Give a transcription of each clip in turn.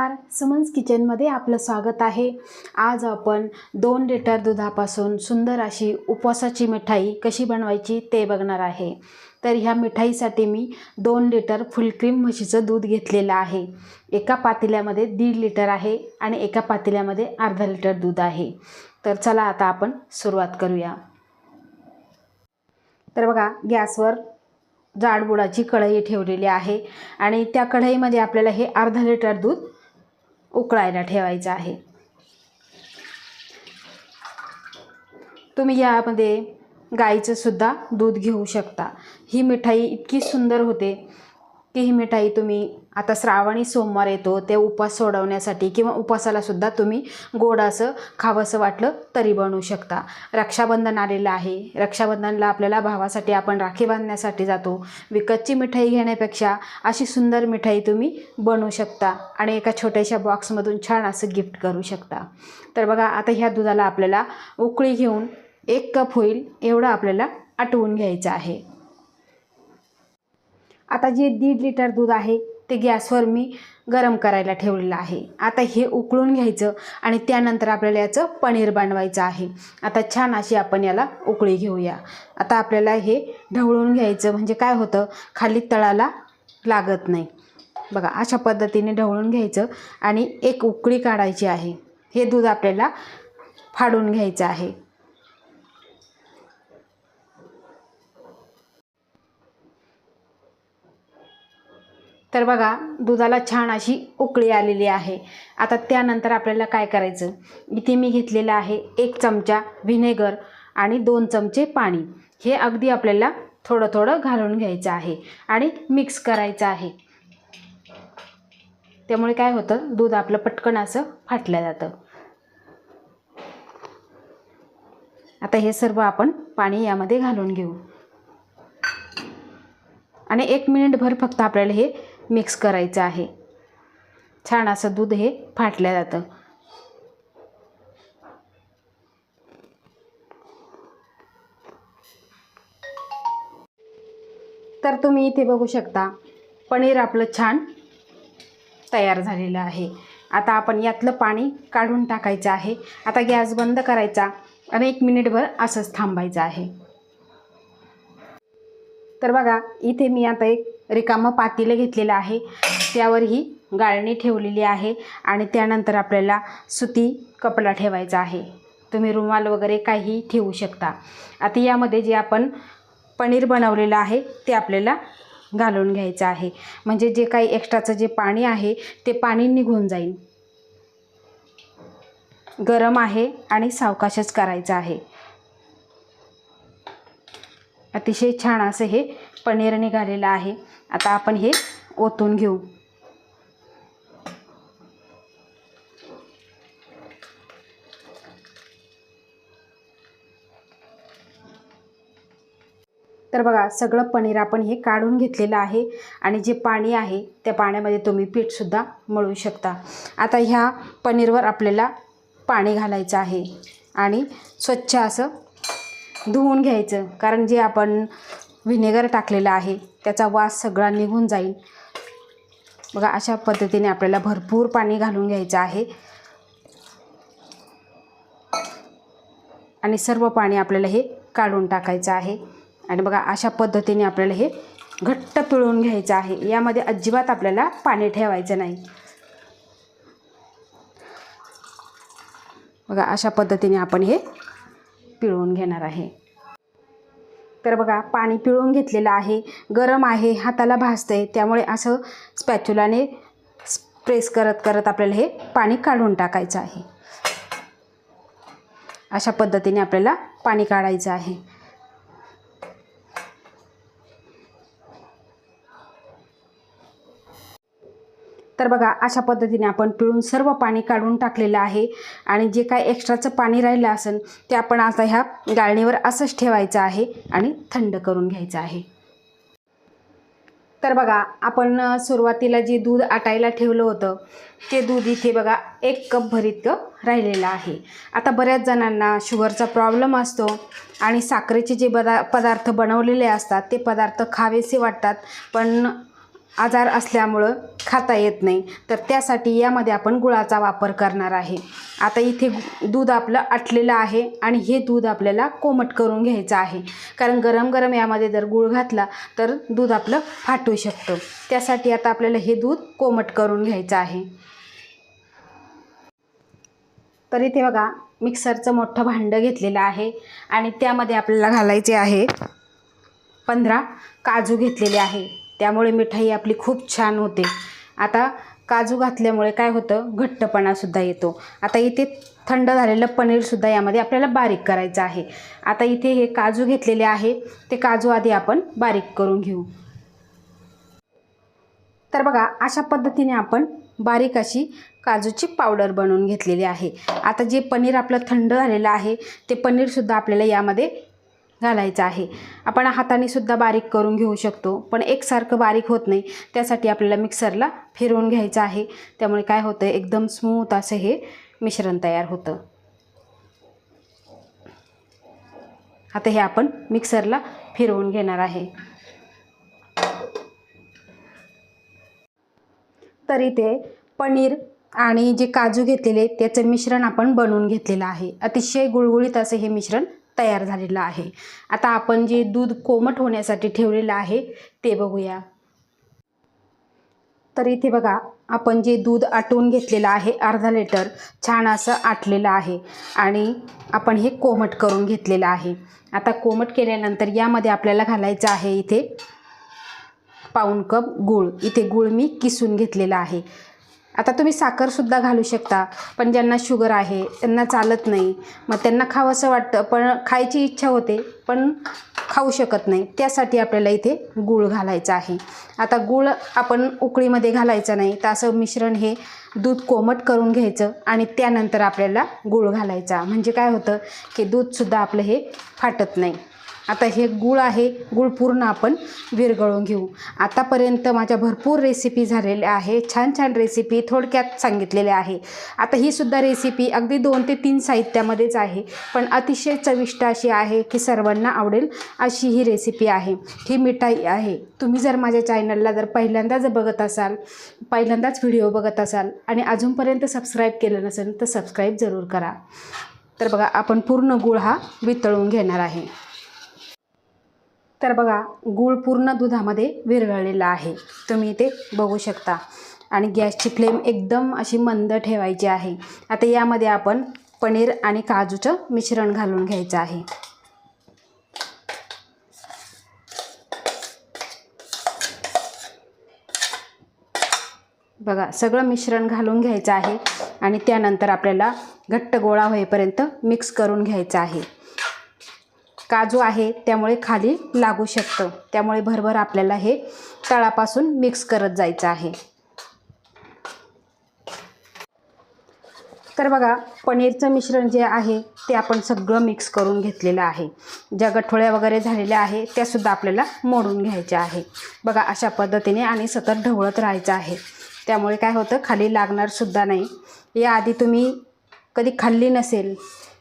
नमस्कार. सुमन्स किचनमध्ये आपलं स्वागत आहे. आज आपण दोन लिटर दुधापासून सुंदर अशी उपवासाची मिठाई कशी बनवायची ते बघणार आहे. तर ह्या मिठाईसाठी मी दोन लिटर फुलक्रीम म्हशीचं दूध घेतलेलं आहे. एका पातेल्यामध्ये दीड लिटर आहे आणि एका पातेल्यामध्ये अर्धा लिटर दूध आहे. तर चला आता आपण सुरुवात करूया. तर बघा गॅसवर जाडबुडाची कढई ठेवलेली आहे आणि त्या कढईमध्ये आपल्याला हे अर्धा लिटर दूध उकळायला ठेवायचं आहे. तुम्ही यामध्ये गाईचं सुद्धा दूध घेऊ शकता. ही मिठाई इतकी सुंदर होते. की ही मिठाई तुम्ही आता श्रावणी सोमवार येतो ते उपवास सोडवण्यासाठी किंवा उपवासाला सुद्धा तुम्ही गोड असं खावंसं वाटलं तरी बनवू शकता. रक्षाबंधन आलेलं आहे. रक्षाबंधनला आपल्याला भावासाठी आपण राखी बांधण्यासाठी जातो. विकतची मिठाई घेण्यापेक्षा अशी सुंदर मिठाई तुम्ही बनवू शकता आणि एका छोट्याशा बॉक्समधून छान असं गिफ्ट करू शकता. तर बघा आता ह्या दुधाला आपल्याला उकळी घेऊन एक कप होईल एवढं आपल्याला आटवून घ्यायचं आहे. आता जे दीड लिटर दूध आहे ते गॅसवर मी गरम करायला ठेवलेलं आहे. आता हे उकळून घ्यायचं आणि त्यानंतर आपल्याला याचं पनीर बनवायचं आहे. आता छान अशी आपण याला उकळी घेऊया. आता आपल्याला हे ढवळून घ्यायचं म्हणजे काय होतं? खाली तळाला लागत नाही. बघा अशा पद्धतीने ढवळून घ्यायचं आणि एक उकळी काढायची आहे. हे दूध आपल्याला फाडून घ्यायचं आहे. तर बघा दुधाला छान अशी उकळी आलेली आहे. आता त्यानंतर आपल्याला काय करायचं? इथे मी घेतलेलं आहे एक चमचा व्हिनेगर आणि दोन चमचे पाणी. हे अगदी आपल्याला थोडं थोडं घालून घ्यायचं आहे आणि मिक्स करायचं आहे. त्यामुळे काय होतं? दूध आपलं पटकन असं फाटलं जातं. आता हे सर्व आपण पाणी यामध्ये घालून घेऊ. आणि एक मिनिटभर फक्त आपल्याला हे मिक्स करायचं आहे. छान असं दूध हे फाटलं जातं. तर तुम्ही इथे बघू शकता पनीर आपलं छान तयार झालेलं आहे. आता आपण यातलं पाणी काढून टाकायचं आहे. आता गॅस बंद करायचा आणि एक मिनिटभर असंच थांबायचं आहे. तर बघा इथे मी आता एक रिकामं पातेलं घेतलेलं आहे. त्यावर ही गाळणी ठेवलेली आहे आणि त्यानंतर आपल्याला सुती कपडा ठेवायचा आहे. तुम्ही रुमाल वगैरे काही ठेवू शकता. आता यामध्ये जे आपण पनीर बनवलेलं आहे ते आपल्याला घालून घ्यायचं आहे. म्हणजे जे काही एक्स्ट्राचं जे पाणी आहे ते पाणी निघून जाईल. गरम आहे आणि सावकाशच करायचं आहे. अतिशय छान असं हे पनीर निघालेलं आहे. आता आपण हे ओतून घेऊ. तर बघा सगळं पनीर आपण हे काढून घेतलेलं आहे आणि जे पाणी आहे त्या पाण्यामध्ये तुम्ही पीठसुद्धा मळू शकता. आता ह्या पनीरवर आपल्याला पाणी घालायचं आहे आणि स्वच्छ असं धुवून घ्यायचं. कारण जे आपण व्हिनेगर टाकलेलं आहे. त्याचा वास सगळा निघून जाईल. बघा अशा पद्धतीने आपल्याला भरपूर पाणी घालून घ्यायचं आहे. आणि सर्व पाणी आपल्याला हे काढून टाकायचं आहे. आणि बघा अशा पद्धतीने आपल्याला हे घट्ट पिळून घ्यायचं आहे. यामध्ये अजिबात आपल्याला पाणी ठेवायचं नाही. बघा अशा पद्धतीने आपण हे पिळून घेणार आहे. तर बघा पाणी पिळून घेतलेलं आहे गरम आहे हाताला भासतं आहे त्यामुळे असं स्पॅच्युलाने प्रेस करत करत आपल्याला हे पाणी काढून टाकायचं आहे. अशा पद्धतीने आपल्याला पाणी काढायचं आहे. तर बघा अशा पद्धतीने आपण पिळून सर्व पाणी काढून टाकलेलं आहे. आणि जे काय एक्स्ट्राचं पाणी राहिलं असेल ते आपण आता ह्या गाळणीवर असंच ठेवायचं आहे आणि थंड करून घ्यायचं आहे. तर बघा आपण सुरुवातीला जे दूध आटायला ठेवलं होतं ते दूध इथे बघा एक कप भरीत राहिलेलं आहे. आता बऱ्याच जणांना शुगरचा प्रॉब्लेम असतो आणि साखरेचे जे बदा पदार्थ बनवलेले असतात ते पदार्थ खावेसे वाटतात. पण आजार असल्यामुळं खाता येत नाही. तर त्यासाठी यामध्ये आपण गुळाचा वापर करणार आहे. आता इथे दूध आपलं आटलेलं आहे आणि हे दूध आपल्याला कोमट करून घ्यायचं आहे. कारण गरम गरम यामध्ये जर गुळ घातला तर दूध आपलं फाटू शकतं. त्यासाठी आता आपल्याला हे दूध कोमट करून घ्यायचं आहे. तर इथे बघा मिक्सरचं मोठं भांडं घेतलेलं आहे आणि त्यामध्ये आपल्याला घालायचे आहे पंधरा काजू घेतलेले आहे. त्यामुळे मिठाई आपली खूप छान होते. आता काजू घातल्यामुळे काय होतं? घट्टपणासुद्धा येतो. आता इथे थंड झालेलं पनीरसुद्धा यामध्ये आपल्याला बारीक करायचं आहे. आता इथे हे काजू घेतलेले आहे. ते काजू आधी आपण बारीक करून घेऊ. तर बघा अशा पद्धतीने आपण बारीक अशी काजूची पावडर बनवून घेतलेली आहे. आता जे पनीर आपलं थंड झालेलं आहे ते पनीरसुद्धा आपल्याला यामध्ये घालायचं आहे. आपण हाताने सुद्धा बारीक करून घेऊ शकतो पण एकसारखं बारीक होत नाही. त्यासाठी आपल्याला मिक्सरला फिरवून घ्यायचं आहे. त्यामुळे काय होतं एकदम स्मूथ असं हे मिश्रण तयार होतं. आता हे आपण मिक्सरला फिरवून घेणार आहे. तर इथे पनीर आणि जे काजू घेतलेले त्याचं मिश्रण आपण बनवून घेतलेलं आहे. अतिशय गुळगुळीत असं हे मिश्रण तयार झालेलं आहे. आता आपण जे दूध कोमट होण्यासाठी ठेवलेलं आहे ते बघूया. तर इथे बघा आपण जे दूध आटवून घेतलेलं आहे अर्धा लिटर छान असं आटलेलं आहे. आणि आपण हे कोमट करून घेतलेलं आहे. आता कोमट केल्यानंतर यामध्ये आपल्याला घालायचं आहे इथे पाऊण कप गूळ. इथे गूळ मी किसून घेतलेला आहे. आता तुम्ही साखरसुद्धा घालू शकता पण ज्यांना शुगर आहे त्यांना चालत नाही. मग त्यांना खावंसं वाटतं पण खायची इच्छा होते पण खाऊ शकत नाही. त्यासाठी आपल्याला इथे गूळ घालायचा आहे. आता गूळ आपण उकळीमध्ये घालायचा नाही तर असं मिश्रण हे दूध कोमट करून घ्यायचं आणि त्यानंतर आपल्याला गूळ घालायचा. म्हणजे काय होतं की दूधसुद्धा आपलं हे फाटत नाही. आता हे गूळ आहे गूळ पूर्ण आपण विरघळून घेऊ. आतापर्यंत माझ्या भरपूर रेसिपी झालेल्या आहे छान छान रेसिपी थोडक्यात सांगितलेल्या आहे. आता ही सुद्धा रेसिपी अगदी दोन ते तीन साहित्यामध्येच आहे पण अतिशय चविष्ट अशी आहे की सर्वांना आवडेल अशी ही रेसिपी आहे. ही मिठाई आहे. तुम्ही जर माझ्या चॅनलला जर पहिल्यांदाच बघत असाल पहिल्यांदाच व्हिडिओ बघत असाल आणि अजूनपर्यंत सबस्क्राईब केलं नसेल तर सबस्क्राईब जरूर करा. तर बघा आपण पूर्ण गूळ हा वितळून घेणार आहे. तर बघा गूळ पूर्ण दुधामध्ये विरघळलेला आहे. तुम्ही इथे बघू शकता. आणि गॅसची फ्लेम एकदम अशी मंद ठेवायची आहे. आता यामध्ये आपण पनीर आणि काजूचं मिश्रण घालून घ्यायचं आहे. बघा सगळं मिश्रण घालून घ्यायचं आहे. आणि त्यानंतर आपल्याला घट्ट गोळा होईपर्यंत मिक्स करून घ्यायचं आहे. काजू आहे त्यामुळे खाली लागू शकतं. त्यामुळे भरभर आपल्याला हे तळापासून मिक्स करत जायचं आहे. तर बघा पनीरचं मिश्रण जे आहे ते आपण सगळं मिक्स करून घेतलेलं आहे. ज्या गठोळ्या वगैरे झालेल्या आहे त्यासुद्धा आपल्याला मोडून घ्यायच्या आहे. बघा अशा पद्धतीने आणि सतत ढवळत राहायचं आहे. त्यामुळे काय होतं खाली लागणारसुद्धा नाही. याआधी तुम्ही कधी खाल्ली नसेल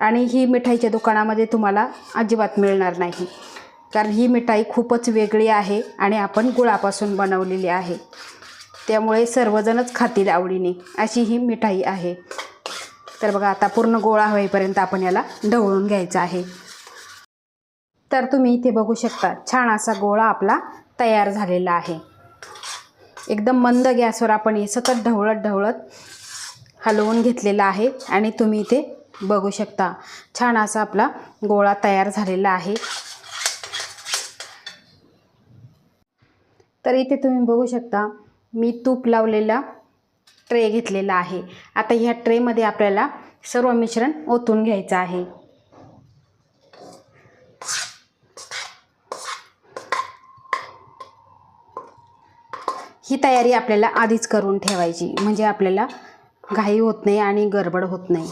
आणि ही मिठाईच्या दुकानामध्ये तुम्हाला अजिबात मिळणार नाही. कारण ही मिठाई खूपच वेगळी आहे आणि आपण गुळापासून बनवलेली आहे. त्यामुळे सर्वजणच खातील आवडीने अशी ही मिठाई आहे. तर बघा आता पूर्ण गोळा होईपर्यंत आपण याला ढवळून घ्यायचा आहे. तर तुम्ही इथे बघू शकता छान असा गोळा आपला तयार झालेला आहे. एकदम मंद गॅसवर आपण हे सतत ढवळत ढवळत हलवून घेतलेला आहे आणि तुम्ही इथे बघू शकता. छान असा आपला गोळा तयार झालेला आहे. तर इथे तुम्ही बघू शकता मी तूप लावलेला ट्रे घेतलेला आहे. आता ह्या ट्रेमध्ये आपल्याला सर्व मिश्रण ओतून घ्यायचं आहे. ही तयारी आपल्याला आधीच करून ठेवायची म्हणजे आपल्याला घाई होत नाही आणि गडबड होत नाही.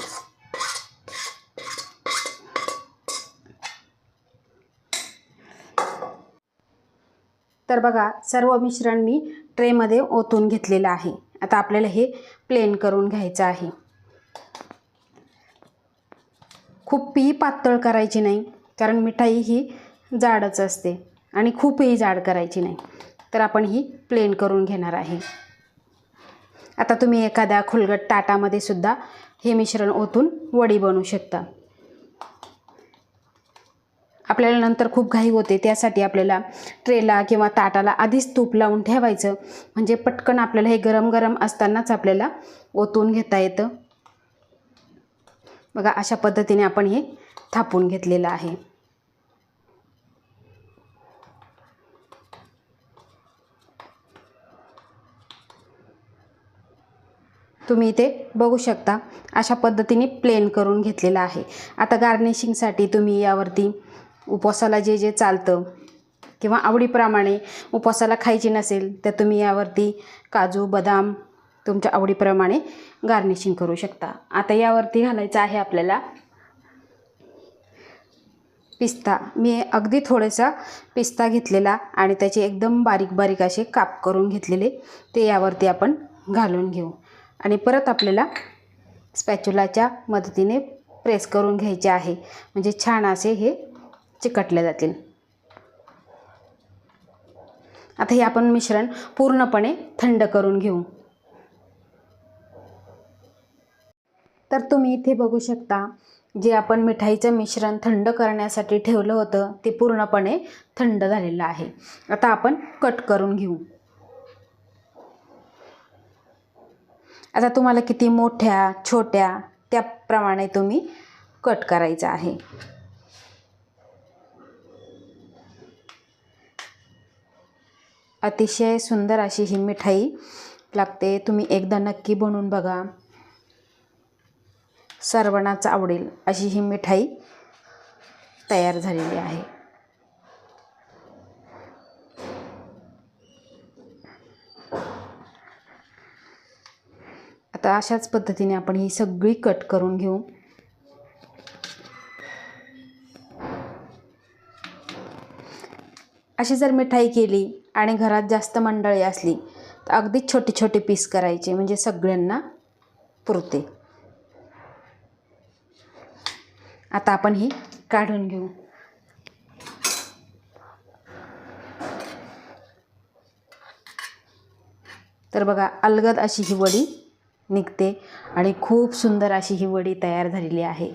तर बघा सर्व मिश्रण मी ट्रेमध्ये ओतून घेतलेलं आहे. आता आपल्याला हे प्लेन करून घ्यायचं आहे. खूपही पातळ करायची नाही कारण मिठाई ही जाडच असते आणि खूपही जाड करायची नाही. तर आपण ही प्लेन करून घेणार आहे. आता तुम्ही एखाद्या खुलगट ताटामध्ये सुद्धा हे मिश्रण ओतून वडी बनवू शकता. आपल्याला नंतर खूप घाई होते. त्यासाठी आपल्याला ट्रेला किंवा ताटाला आधीच तूप लावून ठेवायचं. म्हणजे पटकन आपल्याला हे गरम गरम असतानाच आपल्याला ओतून घेता येतं. बघा अशा पद्धतीने आपण हे थापून घेतलेलं आहे. तुम्ही इथे बघू शकता अशा पद्धतीने प्लेन करून घेतलेलं आहे. आता गार्निशिंगसाठी तुम्ही यावरती उपवासाला जे जे चालतं किंवा आवडीप्रमाणे उपवासाला खायची नसेल तर तुम्ही यावरती काजू बदाम तुमच्या आवडीप्रमाणे गार्निशिंग करू शकता. आता यावरती घालायचं आहे आपल्याला पिस्ता. मी अगदी थोडासा पिस्ता घेतलेला आणि त्याचे एकदम बारीक बारीक असे काप करून घेतलेले ते यावरती आपण घालून घेऊ. आणि परत आपल्याला स्पॅच्युलाच्या मदतीने प्रेस करून घ्यायचे आहे. म्हणजे छान असे हे चिकटले जातील. आता हे आपण मिश्रण पूर्णपणे थंड करून घेऊ. तर तुम्ही इथे बघू शकता जे आपण मिठाईचं मिश्रण थंड करण्यासाठी ठेवलं होतं ते पूर्णपणे थंड झालेलं आहे. आता आपण कट करून घेऊ. आता तुम्हाला किती मोठ्या छोट्या त्याप्रमाणे तुम्ही कट करायचं आहे. अतिशय सुंदर अशी ही मिठाई लागते. तुम्ही एकदा नक्की बनवून बघा. सर्वांनाच आवडेल अशी ही मिठाई तयार झालेली आहे. आता अशाच पद्धतीने आपण ही सगळी कट करून घेऊ. अशी जर मिठाई केली आणि घरात जास्त मंडळी असली तर अगदी छोटे छोटे पीस करायचे म्हणजे सगळ्यांना पुरते. आता आपण ही काढून घेऊ. तर बघा अलगद अशी ही वडी निघते आणि खूप सुंदर अशी ही वडी तयार झालेली आहे.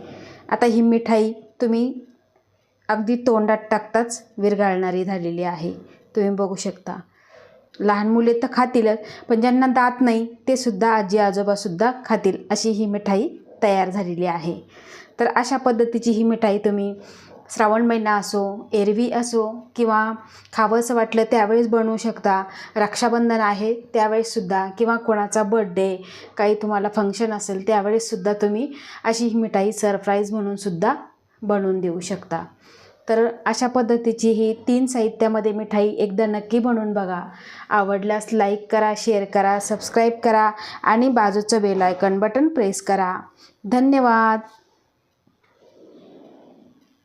आता ही मिठाई तुम्ही अगदी तोंडात टाकताच विरघळणारी झालेली आहे. तुम्ही बघू शकता. लहान मुले तर खातीलच पण ज्यांना दात नाही ते सुद्धा आजी आजोबासुद्धा खातील अशी ही मिठाई तयार झालेली आहे. तर अशा पद्धतीची ही मिठाई तुम्ही श्रावण महिना असो एरवी असो किंवा खावंसं वाटलं त्यावेळेस बनवू शकता. रक्षाबंधन आहे त्यावेळेससुद्धा किंवा कोणाचा बड्डे काही तुम्हाला फंक्शन असेल त्यावेळेससुद्धा तुम्ही अशी ही मिठाई सरप्राईज म्हणूनसुद्धा बनवून देऊ शकता. तर अशा पद्धतीची ही तीन साहित्यामध्ये मिठाई एकदा नक्की बनवून बघा. आवडल्यास लाईक करा शेअर करा सबस्क्राईब करा आणि बाजूचं बेल आयकन बटन प्रेस करा. धन्यवाद!